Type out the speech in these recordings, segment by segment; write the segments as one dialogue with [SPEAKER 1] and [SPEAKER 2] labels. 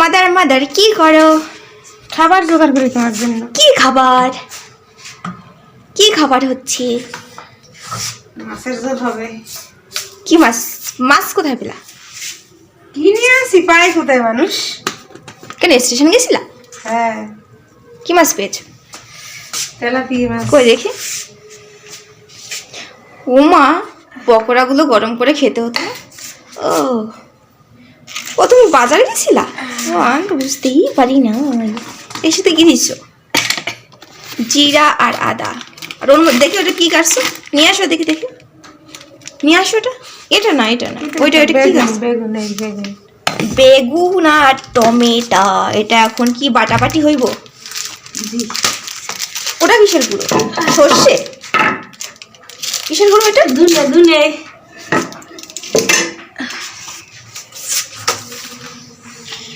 [SPEAKER 1] Mother mother কি করো?
[SPEAKER 2] খাবার জোগাড় করি তোমার জন্য।
[SPEAKER 1] কি খাবার? কি খাবার হচ্ছে?
[SPEAKER 2] মাছের ঝোল হবে।
[SPEAKER 1] কি মাছ? মাছ কোথায় পেলা?
[SPEAKER 2] কিনে আসি? পায় কোথায় মানুষ?
[SPEAKER 1] কেন স্টেশন গেছিলা?
[SPEAKER 2] হ্যাঁ।
[SPEAKER 1] কি মাছ পেয়েছ?
[SPEAKER 2] তেলাপিয়া মাছ।
[SPEAKER 1] কই দেখি। উমা পকোড়াগুলো গরম করে খেতে হতো? ও ও তুমি বাজারে গেছিলা? ও আমি বুঝতেই পারি না। এর সাথে কি দিচ্ছ? জিরা আর আদা। আর ওর মধ্যে দেখি ওটা কি কাটছো? নিয়ে আসো দেখি দেখি। নিয়ে আসো ওটা। এটা না এটা না। ওইটা ওইটা কি কাটছো?
[SPEAKER 2] বেগুন বেগুন।
[SPEAKER 1] বেগুন আর টমেটা। এটা এখন কি বাটাবাটি হইব? ওটা কিসের গুঁড়ো? সর্ষে? কিসের গুঁড়ো এটা?
[SPEAKER 2] দুনে দুনে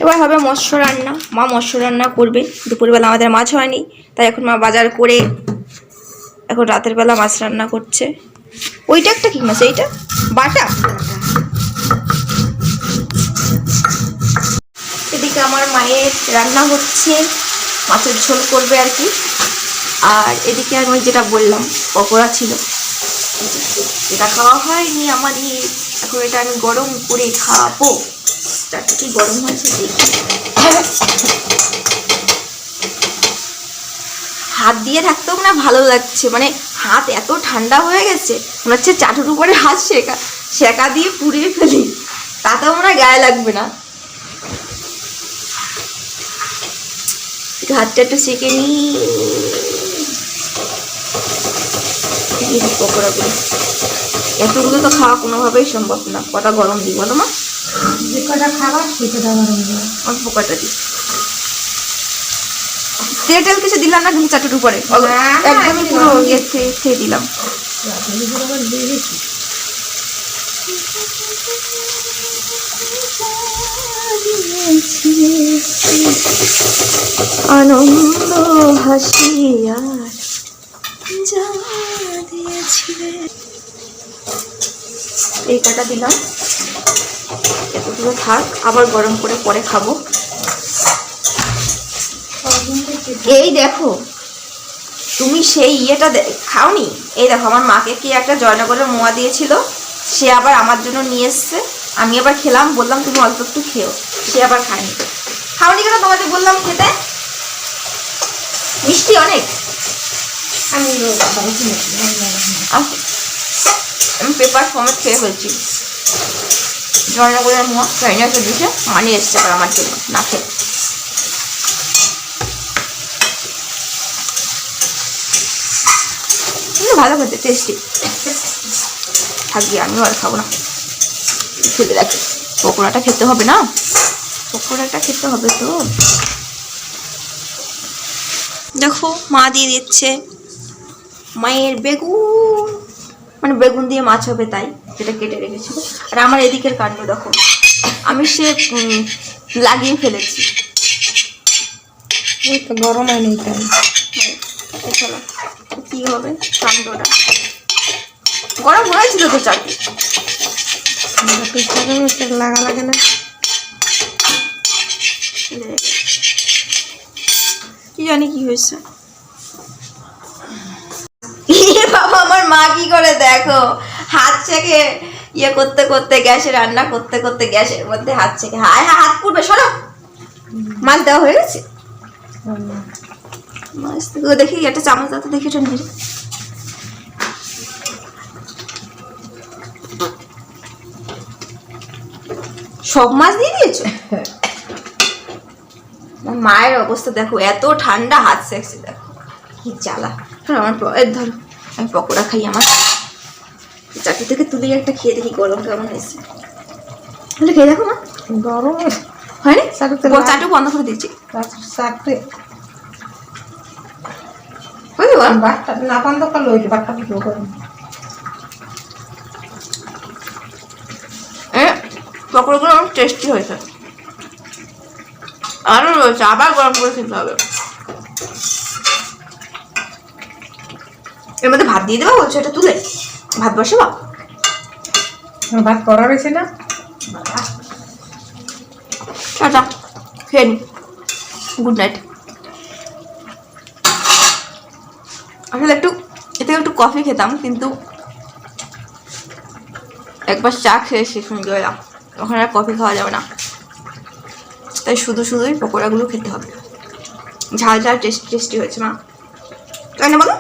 [SPEAKER 1] এবার হবে মৎস্য রান্না। মা মৎস্য রান্না করবে। দুপুরবেলা আমাদের মাছ হয়নি, তাই এখন মা বাজার করে এখন রাতের বেলা মাছ রান্না করছে। ওইটা একটা কি মাছ এইটা? বাটা? এদিকে আমার মায়ের রান্না হচ্ছে, মাছের ঝোল করবে আর কি। আর এদিকে আমি যেটা বললাম, পকোড়া ছিল। এটা খাওয়া হয়নি আমারই এখন এটা আমি গরম করে খাব। কি গরম হয়েছে দেখি। হাত দিয়ে থাকতেও না ভালো লাগছে মানে হাত এত ঠান্ডা হয়ে গেছে, মনে হচ্ছে চাটুর উপরে হাত শেখা শেখা দিয়ে পুড়িয়ে ফেলি। তাতেও মনে গায়ে লাগবে না। হাতটা একটু সেঁকে নি। পকোড়াগুলো। এতগুলো তো খাওয়া কোনোভাবেই সম্ভব না, কটা গরম দিই বলো মা?
[SPEAKER 2] কটা খাবার সে কটা গরম
[SPEAKER 1] অল্প কটা দিই। তেল টেল কিছু দিলাম না কিন্তু চাটুর উপরে। একদমই পুরো ইয়ে খেয়ে দিলাম। আনন্দ হাসি যা দিয়েছিলে। এই কটা দিলাম। এতগুলো থাক আবার গরম করে পরে খাব। এই দেখো তুমি সেই ইয়েটা খাওনি? এই দেখো আমার মাকে কি একটা জয়নগরের মোয়া দিয়েছিল সে আবার আমার জন্য নিয়ে এসছে। আমি আবার খেলাম বললাম তুমি অল্প একটু খেও সে আবার খায়নি। খাওনি কেন তোমাদের বললাম খেতে? মিষ্টি অনেক।
[SPEAKER 2] আমি
[SPEAKER 1] আমি পেপার ফর্মেট খেয়ে ফেলছি। জয়নগরের মোয়া চাইনা চল্লিশে মানি এসছে আবার আমার জন্য না খেয়ে ভালো খেতে টেস্টি থাকবি আমিও আর খাব না খেতে রাখি পকোড়াটা খেতে হবে না পকোড়াটা খেতে হবে তো দেখো, মা দিয়ে দিচ্ছে। মায়ের বেগুন। বেগুন দিয়ে মাছ হবে তাই যেটা কেটে রেখেছিল। আর আমার এদিকের কাণ্ড দেখো। আমি সে লাগিয়ে ফেলেছি।
[SPEAKER 2] এই তো গরম হয়নি তাই
[SPEAKER 1] চলো কি হবে কাণ্ডটা? গরম হয়েছিল তো চাকরি
[SPEAKER 2] লাগা লাগে না।
[SPEAKER 1] কি জানি কি হয়েছে। মা কি করে দেখো? হাত থেকে ইয়ে করতে করতে গ্যাসে রান্না করতে করতে গ্যাসের মধ্যে হাত থেকে হায় হায় হাত পুড়বে, সরো। মাছ দেওয়া হয়ে গেছে? দেখি, একটা চামচ দাও তো, দেখি এটা নেড়ে সব মাছ দিয়ে দিয়েছ? মায়ের অবস্থা দেখো, এত ঠান্ডা, হাত সেকছে দেখো। কি ধরো, আমার ধরো। আমি পকোড়া খাই আমার। চাটু থেকে তুলে একটা খেয়ে দেখি গরম কেমন হয়েছে। তাহলে খেয়ে দেখো মা।
[SPEAKER 2] গরম।
[SPEAKER 1] হয়নি? চাটু বন্ধ করে দিচ্ছি
[SPEAKER 2] চাকরি বাটটা না বন্ধ করলে ওই বাটটা বিক্রি করুন
[SPEAKER 1] পকোড়াগুলো অনেক টেস্টি হয়েছে। আরও রয়েছে আবার গরম করে খেতে হবে। এর মধ্যে ভাত দিয়ে দেবো বলছো এটা তুলে। ভাত বসাবো?
[SPEAKER 2] ভাত করা রয়েছে না?
[SPEAKER 1] টাটা খেয়ে গুড নাইট আসলে একটু এতে একটু কফি খেতাম কিন্তু একবার চা খেয়ে শেষ হয়ে গেলাম। ওখানে আর কফি খাওয়া যাবে না। তাই শুধু শুধুই পকোড়াগুলো খেতে হবে। ঝাল ঝাল টেস্টি টেস্টি হয়েছে মা। তাই না বলো?